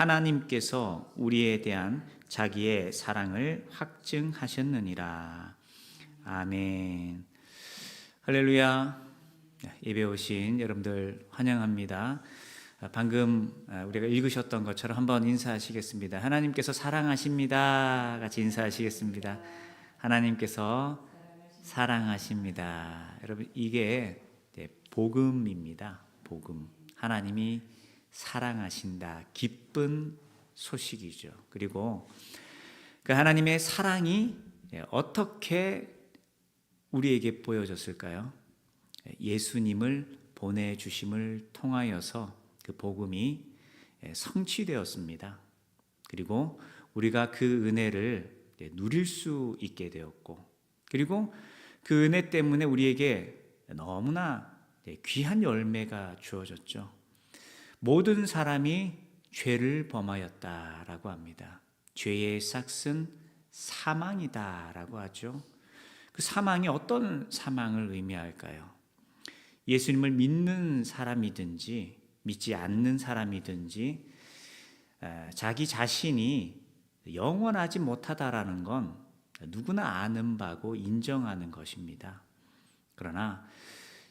하나님께서 우리에 대한 자기의 사랑을 확증하셨느니라. 아멘. 할렐루야. 예배 오신 여러분들 환영합니다. 방금 우리가 읽으셨던 것처럼 한번 인사하시겠습니다. 하나님께서 사랑하십니다. 같이 인사하시겠습니다. 하나님께서 사랑하십니다. 여러분 이게 복음입니다. 복음. 하나님이 사랑하신다. 기쁜 소식이죠. 그리고 그 하나님의 사랑이 어떻게 우리에게 보여졌을까요? 예수님을 보내주심을 통하여서 그 복음이 성취되었습니다. 그리고 우리가 그 은혜를 누릴 수 있게 되었고, 그리고 그 은혜 때문에 우리에게 너무나 귀한 열매가 주어졌죠. 모든 사람이 죄를 범하였다라고 합니다. 죄의 싹은 사망이다라고 하죠. 그 사망이 어떤 사망을 의미할까요? 예수님을 믿는 사람이든지 믿지 않는 사람이든지 자기 자신이 영원하지 못하다라는 건 누구나 아는 바고 인정하는 것입니다. 그러나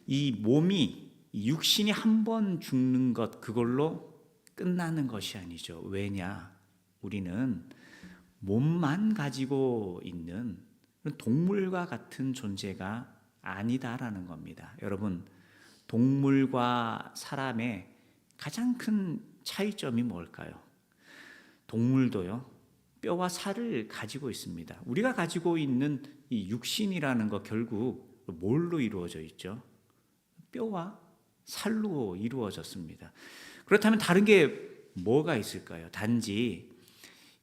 이 몸이 육신이 한 번 죽는 것 그걸로 끝나는 것이 아니죠. 왜냐? 우리는 몸만 가지고 있는 동물과 같은 존재가 아니다라는 겁니다. 여러분, 동물과 사람의 가장 큰 차이점이 뭘까요? 동물도요, 뼈와 살을 가지고 있습니다. 우리가 가지고 있는 이 육신이라는 거 결국 뭘로 이루어져 있죠? 뼈와 살로 이루어졌습니다. 그렇다면 다른 게 뭐가 있을까요? 단지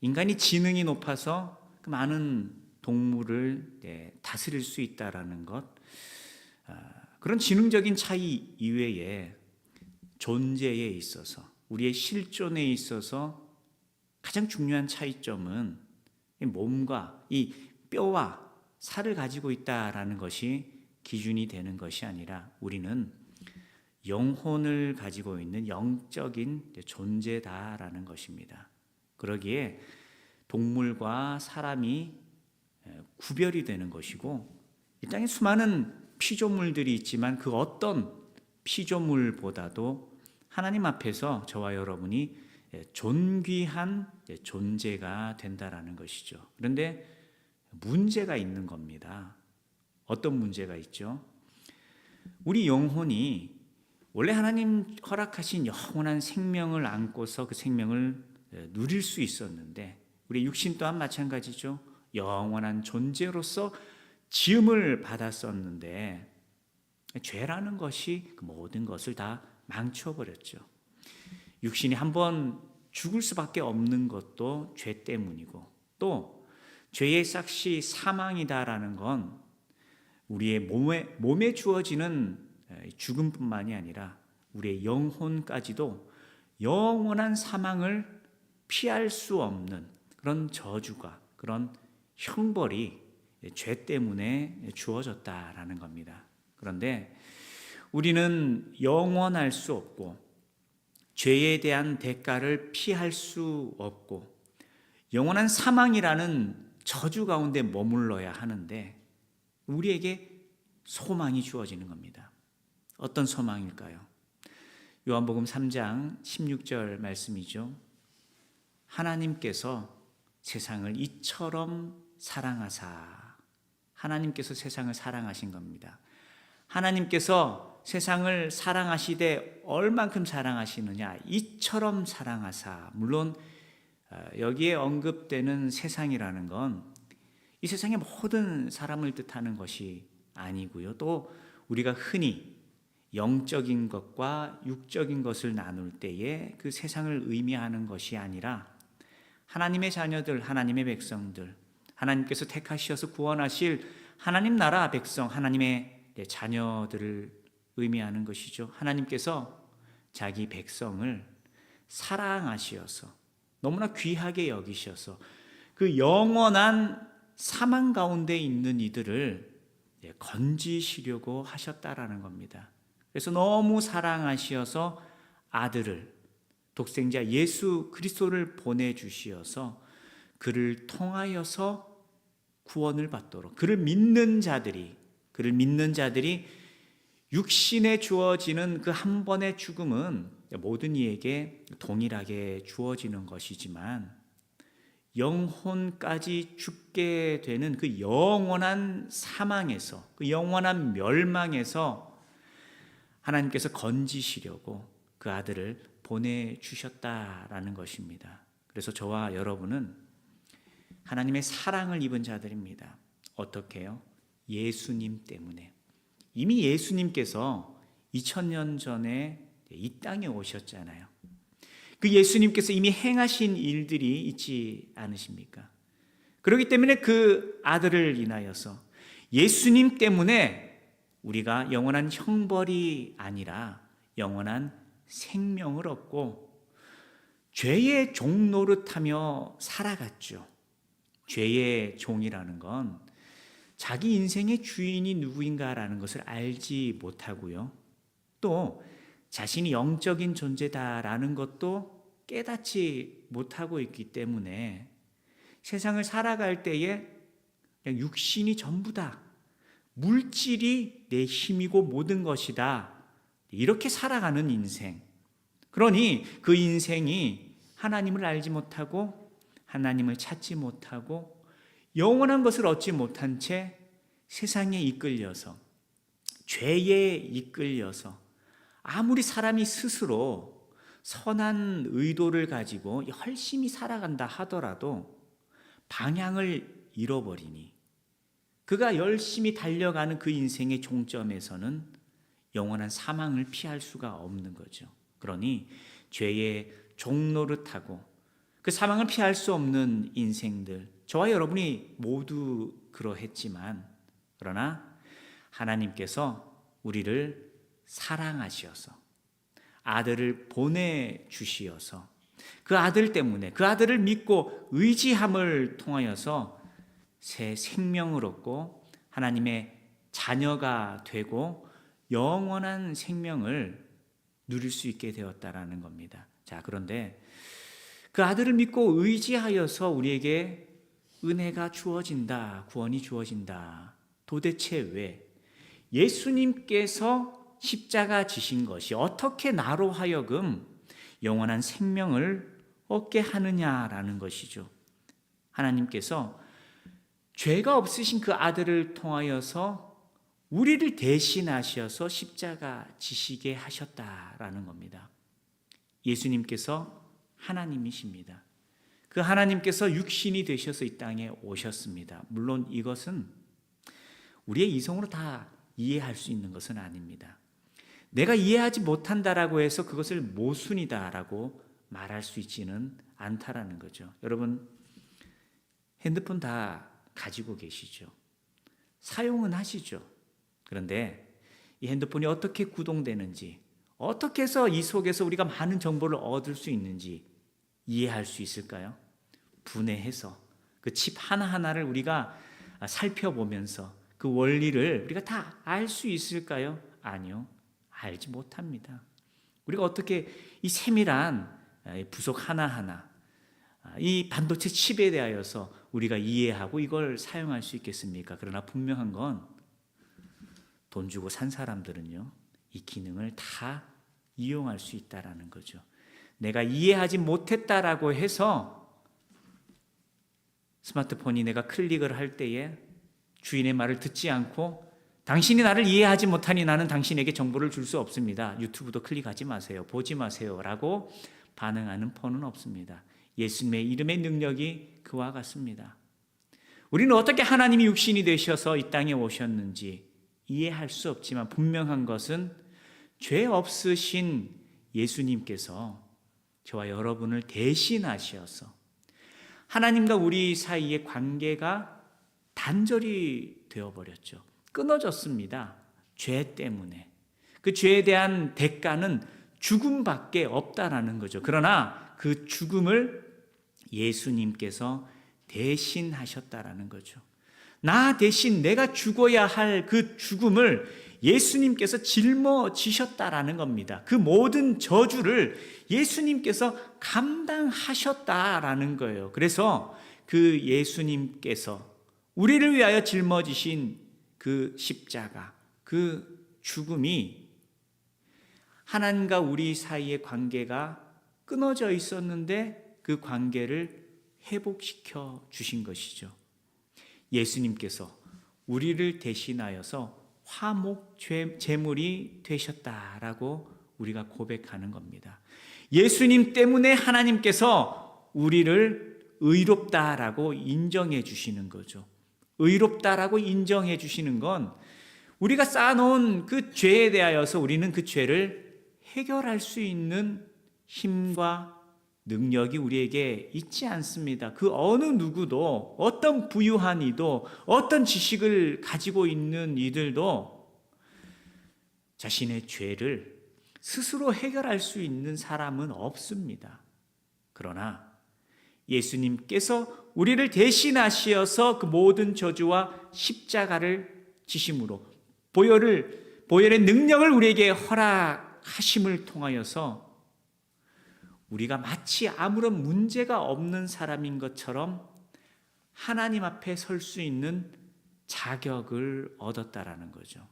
인간이 지능이 높아서 그 많은 동물을 네, 다스릴 수 있다라는 것 아, 그런 지능적인 차이 이외에 존재에 있어서 우리의 실존에 있어서 가장 중요한 차이점은 몸과 이 뼈와 살을 가지고 있다라는 것이 기준이 되는 것이 아니라 우리는 영혼을 가지고 있는 영적인 존재다라는 것입니다. 그러기에 동물과 사람이 구별이 되는 것이고 이 땅에 수많은 피조물들이 있지만 그 어떤 피조물보다도 하나님 앞에서 저와 여러분이 존귀한 존재가 된다라는 것이죠. 그런데 문제가 있는 겁니다. 어떤 문제가 있죠? 우리 영혼이 원래 하나님 허락하신 영원한 생명을 안고서 그 생명을 누릴 수 있었는데 우리 육신 또한 마찬가지죠. 영원한 존재로서 지음을 받았었는데 죄라는 것이 그 모든 것을 다 망쳐버렸죠. 육신이 한번 죽을 수밖에 없는 것도 죄 때문이고 또 죄의 싹시 사망이다라는 건 우리의 몸에 몸에 주어지는 죽음뿐만이 아니라 우리의 영혼까지도 영원한 사망을 피할 수 없는 그런 저주가 그런 형벌이 죄 때문에 주어졌다라는 겁니다. 그런데 우리는 영원할 수 없고 죄에 대한 대가를 피할 수 없고 영원한 사망이라는 저주 가운데 머물러야 하는데 우리에게 소망이 주어지는 겁니다. 어떤 소망일까요? 요한복음 3장 16절 말씀이죠. 하나님께서 세상을 이처럼 사랑하사 하나님께서 세상을 사랑하신 겁니다. 하나님께서 세상을 사랑하시되 얼만큼 사랑하시느냐 이처럼 사랑하사 물론 어, 여기에 언급되는 세상이라는 건 이 세상의 모든 사람을 뜻하는 것이 아니고요. 또 우리가 흔히 영적인 것과 육적인 것을 나눌 때에 그 세상을 의미하는 것이 아니라 하나님의 자녀들, 하나님의 백성들, 하나님께서 택하셔서 구원하실 하나님 나라 백성, 하나님의 자녀들을 의미하는 것이죠. 하나님께서 자기 백성을 사랑하시어서 너무나 귀하게 여기셔서 그 영원한 사망 가운데 있는 이들을 건지시려고 하셨다라는 겁니다. 그래서 너무 사랑하시어서 아들을 독생자 예수 그리스도를 보내 주시어서 그를 통하여서 구원을 받도록 그를 믿는 자들이 그를 믿는 자들이 육신에 주어지는 그 한 번의 죽음은 모든 이에게 동일하게 주어지는 것이지만 영혼까지 죽게 되는 그 영원한 사망에서 그 영원한 멸망에서 하나님께서 건지시려고 그 아들을 보내 주셨다라는 것입니다. 그래서 저와 여러분은 하나님의 사랑을 입은 자들입니다. 어떻게요? 예수님 때문에. 이미 예수님께서 2000년 전에 이 땅에 오셨잖아요. 그 예수님께서 이미 행하신 일들이 있지 않으십니까? 그렇기 때문에 그 아들을 인하여서 예수님 때문에 우리가 영원한 형벌이 아니라 영원한 생명을 얻고 죄의 종 노릇하며 살아갔죠. 죄의 종이라는 건 자기 인생의 주인이 누구인가라는 것을 알지 못하고요. 또 자신이 영적인 존재다라는 것도 깨닫지 못하고 있기 때문에 세상을 살아갈 때에 육신이 전부다. 물질이 내 힘이고 모든 것이다. 이렇게 살아가는 인생. 그러니 그 인생이 하나님을 알지 못하고 하나님을 찾지 못하고 영원한 것을 얻지 못한 채 세상에 이끌려서 죄에 이끌려서 아무리 사람이 스스로 선한 의도를 가지고 열심히 살아간다 하더라도 방향을 잃어버리니 그가 열심히 달려가는 그 인생의 종점에서는 영원한 사망을 피할 수가 없는 거죠. 그러니 죄의 종노릇하고 그 사망을 피할 수 없는 인생들 저와 여러분이 모두 그러했지만 그러나 하나님께서 우리를 사랑하시어서 아들을 보내 주시어서 그 아들 때문에 그 아들을 믿고 의지함을 통하여서 새 생명을 얻고 하나님의 자녀가 되고 영원한 생명을 누릴 수 있게 되었다라는 겁니다. 자, 그런데 그 아들을 믿고 의지하여서 우리에게 은혜가 주어진다, 구원이 주어진다. 도대체 왜? 예수님께서 십자가 지신 것이 어떻게 나로 하여금 영원한 생명을 얻게 하느냐라는 것이죠. 하나님께서 죄가 없으신 그 아들을 통하여서 우리를 대신하셔서 십자가 지시게 하셨다라는 겁니다. 예수님께서 하나님이십니다. 그 하나님께서 육신이 되셔서 이 땅에 오셨습니다. 물론 이것은 우리의 이성으로 다 이해할 수 있는 것은 아닙니다. 내가 이해하지 못한다라고 해서 그것을 모순이다라고 말할 수 있지는 않다라는 거죠. 여러분 핸드폰 다 가지고 계시죠. 사용은 하시죠. 그런데 이 핸드폰이 어떻게 구동되는지, 어떻게 해서 이 속에서 우리가 많은 정보를 얻을 수 있는지 이해할 수 있을까요? 분해해서 그 칩 하나하나를 우리가 살펴보면서 그 원리를 우리가 다 알 수 있을까요? 아니요. 알지 못합니다. 우리가 어떻게 이 세밀한 부속 하나하나 이 반도체 칩에 대하여서 우리가 이해하고 이걸 사용할 수 있겠습니까? 그러나 분명한 건 돈 주고 산 사람들은요, 이 기능을 다 이용할 수 있다라는 거죠. 내가 이해하지 못했다라고 해서 스마트폰이 내가 클릭을 할 때에 주인의 말을 듣지 않고 당신이 나를 이해하지 못하니 나는 당신에게 정보를 줄 수 없습니다. 유튜브도 클릭하지 마세요. 보지 마세요. 라고 반응하는 폰은 없습니다. 예수님의 이름의 능력이 그와 같습니다. 우리는 어떻게 하나님이 육신이 되셔서 이 땅에 오셨는지 이해할 수 없지만 분명한 것은 죄 없으신 예수님께서 저와 여러분을 대신하셔서 하나님과 우리 사이의 관계가 단절이 되어버렸죠. 끊어졌습니다. 죄 때문에. 그 죄에 대한 대가는 죽음밖에 없다라는 거죠. 그러나 그 죽음을 예수님께서 대신하셨다라는 거죠. 나 대신 내가 죽어야 할 그 죽음을 예수님께서 짊어지셨다라는 겁니다. 그 모든 저주를 예수님께서 감당하셨다라는 거예요. 그래서 그 예수님께서 우리를 위하여 짊어지신 그 십자가, 그 죽음이 하나님과 우리 사이의 관계가 끊어져 있었는데 그 관계를 회복시켜 주신 것이죠. 예수님께서 우리를 대신하여서 화목 제물이 되셨다라고 우리가 고백하는 겁니다. 예수님 때문에 하나님께서 우리를 의롭다라고 인정해 주시는 거죠. 의롭다라고 인정해 주시는 건 우리가 쌓아놓은 그 죄에 대하여서 우리는 그 죄를 해결할 수 있는 힘과 능력이 우리에게 있지 않습니다. 그 어느 누구도 어떤 부유한 이도 어떤 지식을 가지고 있는 이들도 자신의 죄를 스스로 해결할 수 있는 사람은 없습니다. 그러나 예수님께서 우리를 대신하시어서 그 모든 저주와 십자가를 지심으로 보혈을 보혈의 능력을 우리에게 허락하심을 통하여서 우리가 마치 아무런 문제가 없는 사람인 것처럼 하나님 앞에 설 수 있는 자격을 얻었다라는 거죠.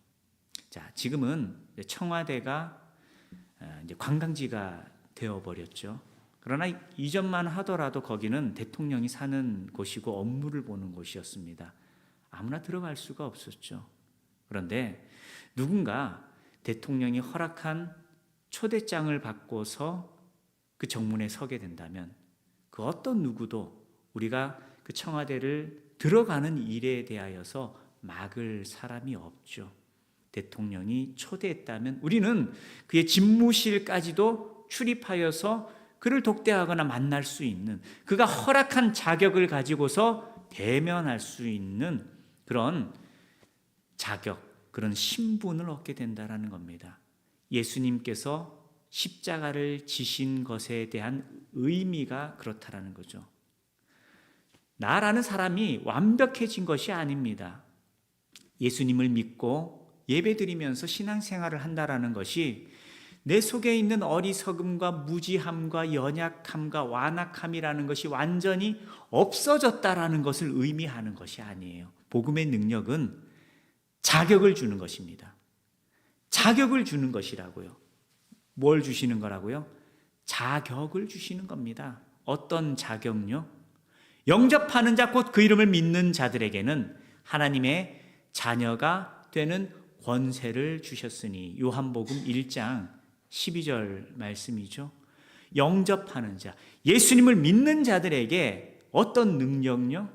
자, 지금은 청와대가 어, 이제 관광지가 되어 버렸죠. 그러나 이전만 하더라도 거기는 대통령이 사는 곳이고 업무를 보는 곳이었습니다. 아무나 들어갈 수가 없었죠. 그런데 누군가 대통령이 허락한 초대장을 받고서 그 정문에 서게 된다면 그 어떤 누구도 우리가 그 청와대를 들어가는 일에 대하여서 막을 사람이 없죠. 대통령이 초대했다면 우리는 그의 집무실까지도 출입하여서 그를 독대하거나 만날 수 있는 그가 허락한 자격을 가지고서 대면할 수 있는 그런 자격, 그런 신분을 얻게 된다라는 겁니다. 예수님께서 십자가를 지신 것에 대한 의미가 그렇다라는 거죠. 나라는 사람이 완벽해진 것이 아닙니다. 예수님을 믿고 예배드리면서 신앙생활을 한다라는 것이 내 속에 있는 어리석음과 무지함과 연약함과 완악함이라는 것이 완전히 없어졌다라는 것을 의미하는 것이 아니에요. 복음의 능력은 자격을 주는 것입니다. 자격을 주는 것이라고요. 뭘 주시는 거라고요? 자격을 주시는 겁니다. 어떤 자격요? 영접하는 자, 곧 그 이름을 믿는 자들에게는 하나님의 자녀가 되는 권세를 주셨으니 요한복음 1장 12절 말씀이죠. 영접하는 자, 예수님을 믿는 자들에게 어떤 능력요?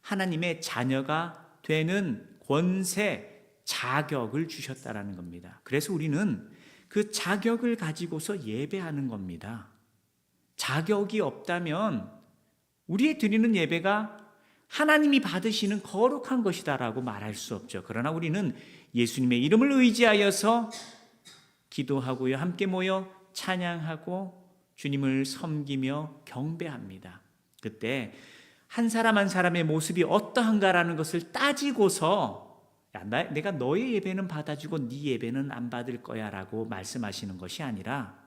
하나님의 자녀가 되는 권세, 자격을 주셨다라는 겁니다. 그래서 우리는 그 자격을 가지고서 예배하는 겁니다. 자격이 없다면 우리의 드리는 예배가 하나님이 받으시는 거룩한 것이다라고 말할 수 없죠. 그러나 우리는 예수님의 이름을 의지하여서 기도하고요. 함께 모여 찬양하고 주님을 섬기며 경배합니다. 그때 한 사람 한 사람의 모습이 어떠한가라는 것을 따지고서 야, 나, 내가 너의 예배는 받아주고 네 예배는 안 받을 거야라고 말씀하시는 것이 아니라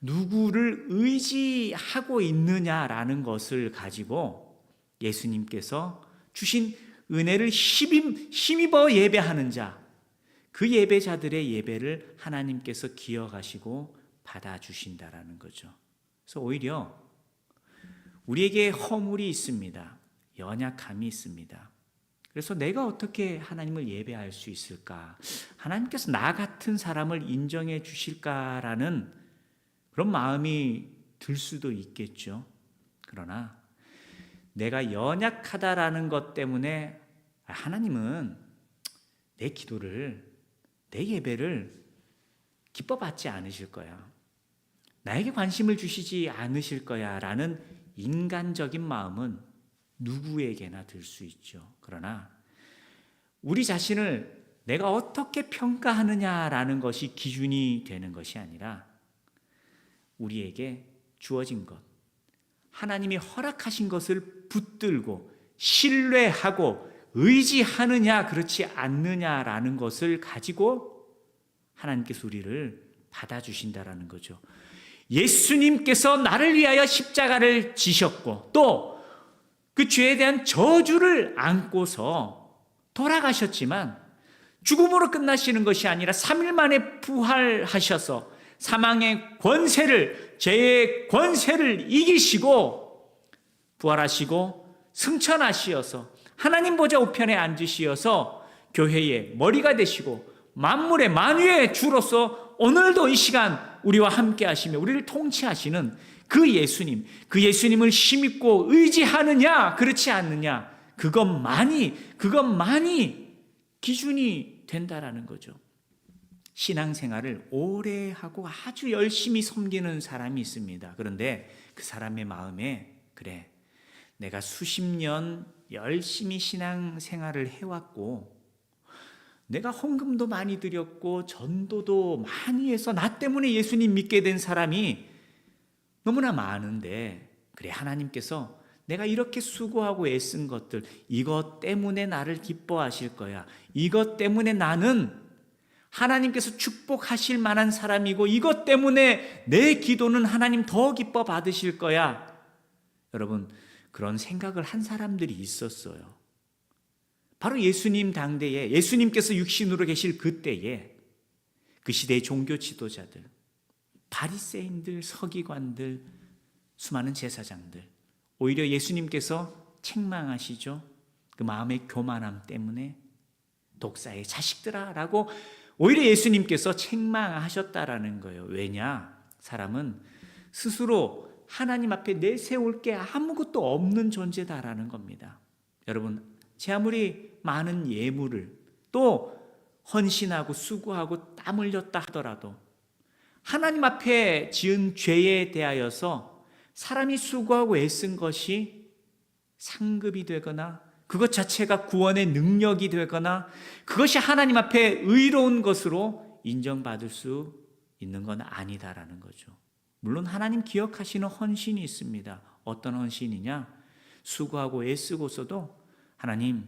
누구를 의지하고 있느냐라는 것을 가지고 예수님께서 주신 은혜를 힘입, 힘입어 예배하는 자, 그 예배자들의 예배를 하나님께서 기억하시고 받아주신다라는 거죠. 그래서 오히려 우리에게 허물이 있습니다. 연약함이 있습니다. 그래서 내가 어떻게 하나님을 예배할 수 있을까? 하나님께서 나 같은 사람을 인정해 주실까라는 그런 마음이 들 수도 있겠죠. 그러나 내가 연약하다라는 것 때문에 하나님은 내 기도를, 내 예배를 기뻐 받지 않으실 거야. 나에게 관심을 주시지 않으실 거야. 라는 인간적인 마음은 누구에게나 들 수 있죠. 그러나 우리 자신을 내가 어떻게 평가하느냐라는 것이 기준이 되는 것이 아니라 우리에게 주어진 것, 하나님이 허락하신 것을 붙들고 신뢰하고 의지하느냐 그렇지 않느냐라는 것을 가지고 하나님께서 우리를 받아주신다라는 거죠. 예수님께서 나를 위하여 십자가를 지셨고 또 그 죄에 대한 저주를 안고서 돌아가셨지만 죽음으로 끝나시는 것이 아니라 3일 만에 부활하셔서 사망의 권세를 죄의 권세를 이기시고 부활하시고 승천하시어서 하나님 보좌 우편에 앉으시어서 교회의 머리가 되시고 만물의 만유의 주로서 오늘도 이 시간 우리와 함께 하시며 우리를 통치하시는 그 예수님, 그 예수님을 힘입고 의지하느냐, 그렇지 않느냐, 그것만이, 그것만이 기준이 된다라는 거죠. 신앙생활을 오래 하고 아주 열심히 섬기는 사람이 있습니다. 그런데 그 사람의 마음에, 그래, 내가 수십 년 열심히 신앙생활을 해왔고, 내가 헌금도 많이 드렸고, 전도도 많이 해서 나 때문에 예수님 믿게 된 사람이 너무나 많은데 그래 하나님께서 내가 이렇게 수고하고 애쓴 것들 이것 때문에 나를 기뻐하실 거야. 이것 때문에 나는 하나님께서 축복하실 만한 사람이고 이것 때문에 내 기도는 하나님 더 기뻐 받으실 거야. 여러분 그런 생각을 한 사람들이 있었어요. 바로 예수님 당대에 예수님께서 육신으로 계실 그때에 그 시대의 종교 지도자들 바리새인들, 서기관들, 수많은 제사장들 오히려 예수님께서 책망하시죠. 그 마음의 교만함 때문에 독사의 자식들아라고 오히려 예수님께서 책망하셨다라는 거예요. 왜냐? 사람은 스스로 하나님 앞에 내세울 게 아무것도 없는 존재다라는 겁니다. 여러분, 제 아무리 많은 예물을 또 헌신하고 수고하고 땀 흘렸다 하더라도 하나님 앞에 지은 죄에 대하여서 사람이 수고하고 애쓴 것이 상급이 되거나 그것 자체가 구원의 능력이 되거나 그것이 하나님 앞에 의로운 것으로 인정받을 수 있는 건 아니다라는 거죠. 물론 하나님 기억하시는 헌신이 있습니다. 어떤 헌신이냐? 수고하고 애쓰고서도 하나님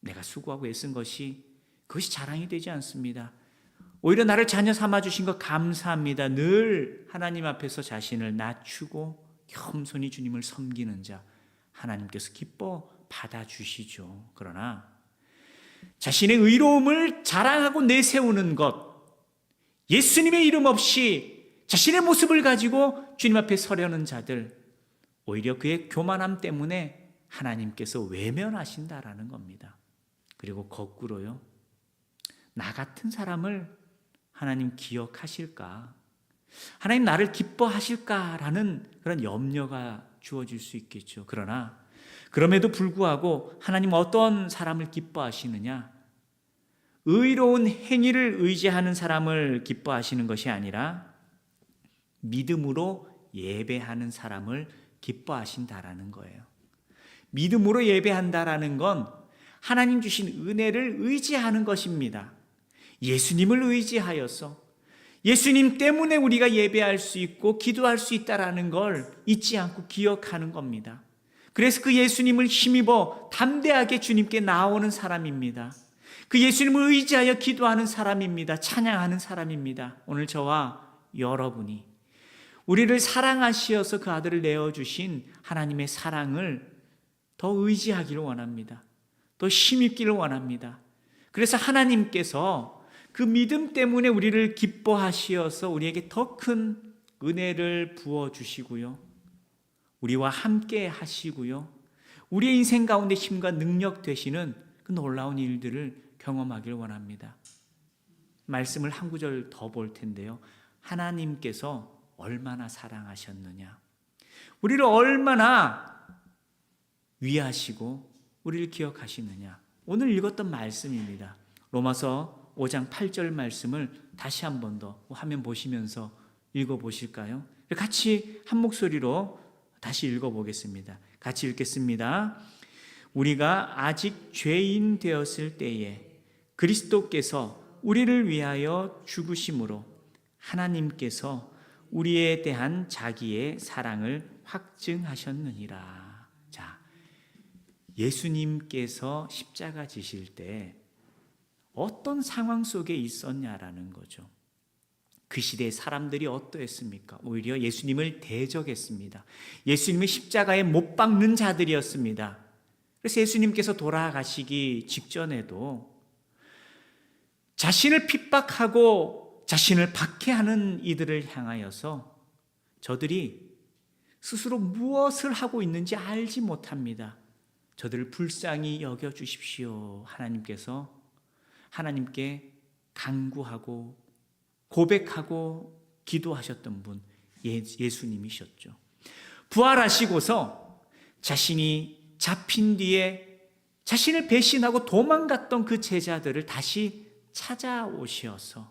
내가 수고하고 애쓴 것이 그것이 자랑이 되지 않습니다. 오히려 나를 자녀 삼아 주신 것 감사합니다. 늘 하나님 앞에서 자신을 낮추고 겸손히 주님을 섬기는 자 하나님께서 기뻐 받아 주시죠. 그러나 자신의 의로움을 자랑하고 내세우는 것 예수님의 이름 없이 자신의 모습을 가지고 주님 앞에 서려는 자들 오히려 그의 교만함 때문에 하나님께서 외면하신다라는 겁니다. 그리고 거꾸로요. 나 같은 사람을 하나님 기억하실까? 하나님 나를 기뻐하실까라는 그런 염려가 주어질 수 있겠죠. 그러나 그럼에도 불구하고 하나님 어떤 사람을 기뻐하시느냐? 의로운 행위를 의지하는 사람을 기뻐하시는 것이 아니라 믿음으로 예배하는 사람을 기뻐하신다라는 거예요. 믿음으로 예배한다라는 건 하나님 주신 은혜를 의지하는 것입니다. 예수님을 의지하여서 예수님 때문에 우리가 예배할 수 있고 기도할 수 있다라는 걸 잊지 않고 기억하는 겁니다. 그래서 그 예수님을 힘입어 담대하게 주님께 나오는 사람입니다. 그 예수님을 의지하여 기도하는 사람입니다. 찬양하는 사람입니다. 오늘 저와 여러분이 우리를 사랑하시어서 그 아들을 내어주신 하나님의 사랑을 더 의지하기를 원합니다. 더 힘입기를 원합니다. 그래서 하나님께서 그 믿음 때문에 우리를 기뻐하시어서 우리에게 더 큰 은혜를 부어 주시고요. 우리와 함께 하시고요. 우리의 인생 가운데 힘과 능력 되시는 그 놀라운 일들을 경험하길 원합니다. 말씀을 한 구절 더 볼 텐데요. 하나님께서 얼마나 사랑하셨느냐. 우리를 얼마나 위하시고 우리를 기억하시느냐. 오늘 읽었던 말씀입니다. 로마서 5장 8절 말씀을 다시 한 번 더 화면 보시면서 읽어 보실까요? 같이 한 목소리로 다시 읽어 보겠습니다. 같이 읽겠습니다. 우리가 아직 죄인 되었을 때에 그리스도께서 우리를 위하여 죽으심으로 하나님께서 우리에 대한 자기의 사랑을 확증하셨느니라. 자, 예수님께서 십자가 지실 때 어떤 상황 속에 있었냐라는 거죠. 그 시대의 사람들이 어떠했습니까? 오히려 예수님을 대적했습니다. 예수님을 십자가에 못 박는 자들이었습니다. 그래서 예수님께서 돌아가시기 직전에도 자신을 핍박하고 자신을 박해하는 이들을 향하여서 저들이 스스로 무엇을 하고 있는지 알지 못합니다. 저들을 불쌍히 여겨 주십시오. 하나님께서 하나님께 간구하고 고백하고 기도하셨던 분 예- 예수님이셨죠. 부활하시고서 자신이 잡힌 뒤에 자신을 배신하고 도망갔던 그 제자들을 다시 찾아오셔서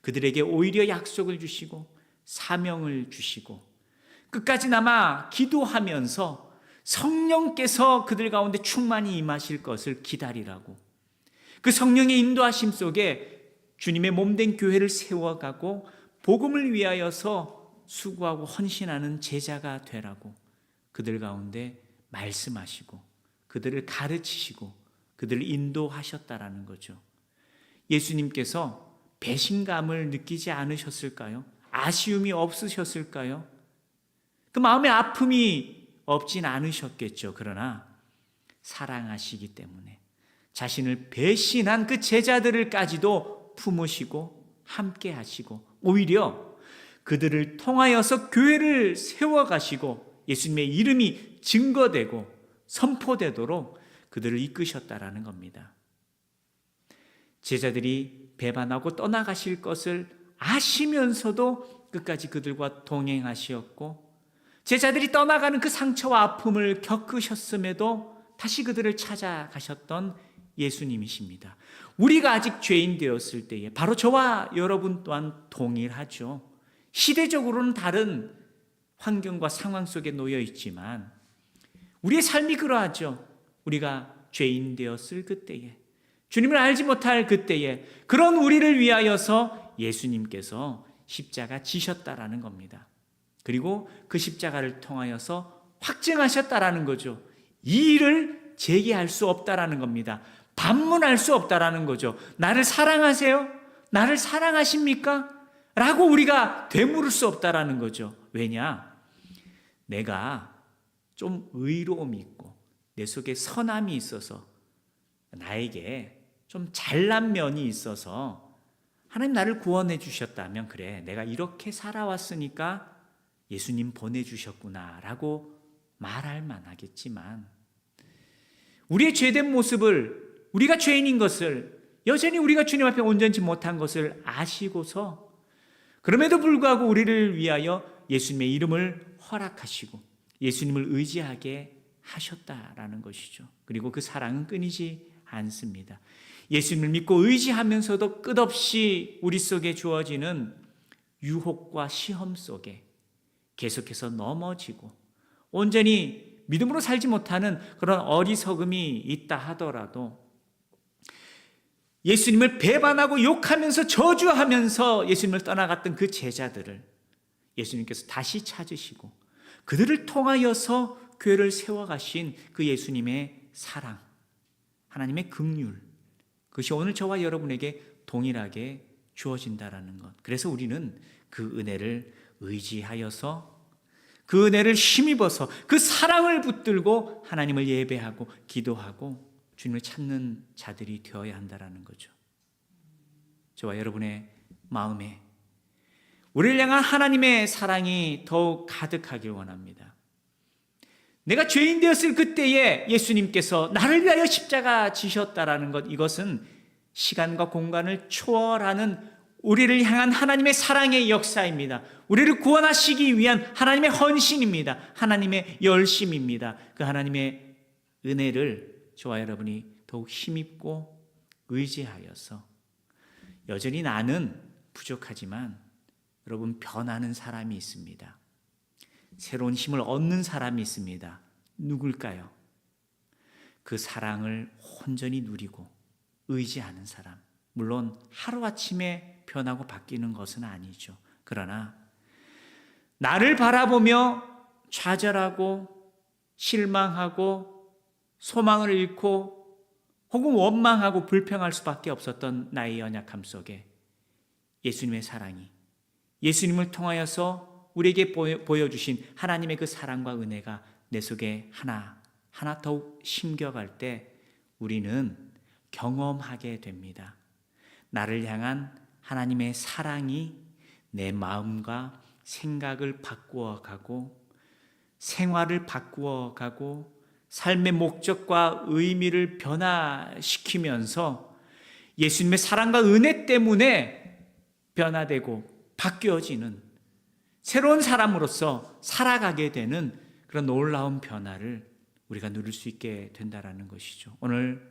그들에게 오히려 약속을 주시고 사명을 주시고 끝까지 남아 기도하면서 성령께서 그들 가운데 충만히 임하실 것을 기다리라고 그 성령의 인도하심 속에 주님의 몸된 교회를 세워가고 복음을 위하여서 수고하고 헌신하는 제자가 되라고 그들 가운데 말씀하시고 그들을 가르치시고 그들을 인도하셨다라는 거죠. 예수님께서 배신감을 느끼지 않으셨을까요? 아쉬움이 없으셨을까요? 그 마음의 아픔이 없진 않으셨겠죠. 그러나 사랑하시기 때문에 자신을 배신한 그 제자들을까지도 품으시고 함께 하시고 오히려 그들을 통하여서 교회를 세워 가시고 예수님의 이름이 증거되고 선포되도록 그들을 이끄셨다라는 겁니다. 제자들이 배반하고 떠나가실 것을 아시면서도 끝까지 그들과 동행하시었고 제자들이 떠나가는 그 상처와 아픔을 겪으셨음에도 다시 그들을 찾아가셨던 예수님이십니다. 우리가 아직 죄인 되었을 때에 바로 저와 여러분 또한 동일하죠. 시대적으로는 다른 환경과 상황 속에 놓여 있지만 우리의 삶이 그러하죠. 우리가 죄인 되었을 그때에 주님을 알지 못할 그때에 그런 우리를 위하여서 예수님께서 십자가 지셨다라는 겁니다. 그리고 그 십자가를 통하여서 확증하셨다라는 거죠. 이 일을 제기할 수 없다라는 겁니다. 반문할 수 없다라는 거죠. 나를 사랑하세요? 나를 사랑하십니까? 라고 우리가 되물을 수 없다라는 거죠. 왜냐? 내가 좀 의로움이 있고 내 속에 선함이 있어서 나에게 좀 잘난 면이 있어서 하나님 나를 구원해 주셨다면 그래 내가 이렇게 살아왔으니까 예수님 보내주셨구나라고 말할 만하겠지만 우리의 죄된 모습을 우리가 죄인인 것을 여전히 우리가 주님 앞에 온전치 못한 것을 아시고서 그럼에도 불구하고 우리를 위하여 예수님의 이름을 허락하시고 예수님을 의지하게 하셨다라는 것이죠. 그리고 그 사랑은 끊이지 않습니다. 예수님을 믿고 의지하면서도 끝없이 우리 속에 주어지는 유혹과 시험 속에 계속해서 넘어지고 온전히 믿음으로 살지 못하는 그런 어리석음이 있다 하더라도 예수님을 배반하고 욕하면서 저주하면서 예수님을 떠나갔던 그 제자들을 예수님께서 다시 찾으시고 그들을 통하여서 교회를 세워가신 그 예수님의 사랑, 하나님의 긍휼, 그것이 오늘 저와 여러분에게 동일하게 주어진다라는 것. 그래서 우리는 그 은혜를 의지하여서 그 은혜를 힘입어서 그 사랑을 붙들고 하나님을 예배하고 기도하고 주님을 찾는 자들이 되어야 한다라는 거죠. 저와 여러분의 마음에 우리를 향한 하나님의 사랑이 더욱 가득하길 원합니다. 내가 죄인 되었을 그때에 예수님께서 나를 위하여 십자가 지셨다라는 것 이것은 시간과 공간을 초월하는 우리를 향한 하나님의 사랑의 역사입니다. 우리를 구원하시기 위한 하나님의 헌신입니다. 하나님의 열심입니다. 그 하나님의 은혜를 저와 여러분이 더욱 힘입고 의지하여서 여전히 나는 부족하지만 여러분 변하는 사람이 있습니다. 새로운 힘을 얻는 사람이 있습니다. 누굴까요? 그 사랑을 온전히 누리고 의지하는 사람. 물론 하루아침에 변하고 바뀌는 것은 아니죠. 그러나 나를 바라보며 좌절하고 실망하고 소망을 잃고 혹은 원망하고 불평할 수밖에 없었던 나의 연약함 속에 예수님의 사랑이 예수님을 통하여서 우리에게 보여- 보여주신 하나님의 그 사랑과 은혜가 내 속에 하나 하나 더욱 심겨갈 때 우리는 경험하게 됩니다. 나를 향한 하나님의 사랑이 내 마음과 생각을 바꾸어 가고 생활을 바꾸어 가고 삶의 목적과 의미를 변화시키면서 예수님의 사랑과 은혜 때문에 변화되고 바뀌어지는 새로운 사람으로서 살아가게 되는 그런 놀라운 변화를 우리가 누릴 수 있게 된다라는 것이죠. 오늘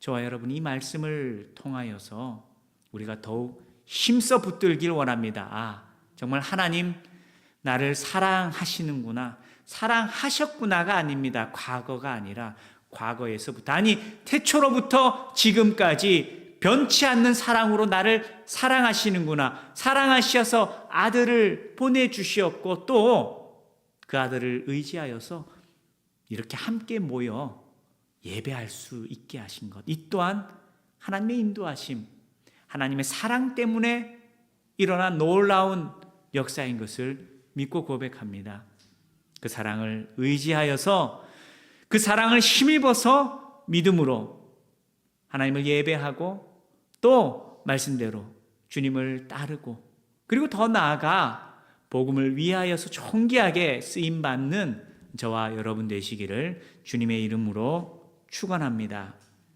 저와 여러분이 이 말씀을 통하여서 우리가 더욱 힘써 붙들길 원합니다. 아, 정말 하나님 나를 사랑하시는구나. 사랑하셨구나가 아닙니다. 과거가 아니라 과거에서부터 아니 태초로부터 지금까지 변치 않는 사랑으로 나를 사랑하시는구나. 사랑하셔서 아들을 보내 주시었고 또 그 아들을 의지하여서 이렇게 함께 모여 예배할 수 있게 하신 것. 이 또한 하나님의 인도하심, 하나님의 사랑 때문에 일어난 놀라운 역사인 것을 믿고 고백합니다. 그 사랑을 의지하여서 그 사랑을 힘입어서 믿음으로 하나님을 예배하고 또 말씀대로 주님을 따르고 그리고 더 나아가 복음을 위하여서 존귀하게 쓰임 받는 저와 여러분 되시기를 주님의 이름으로 축원합니다.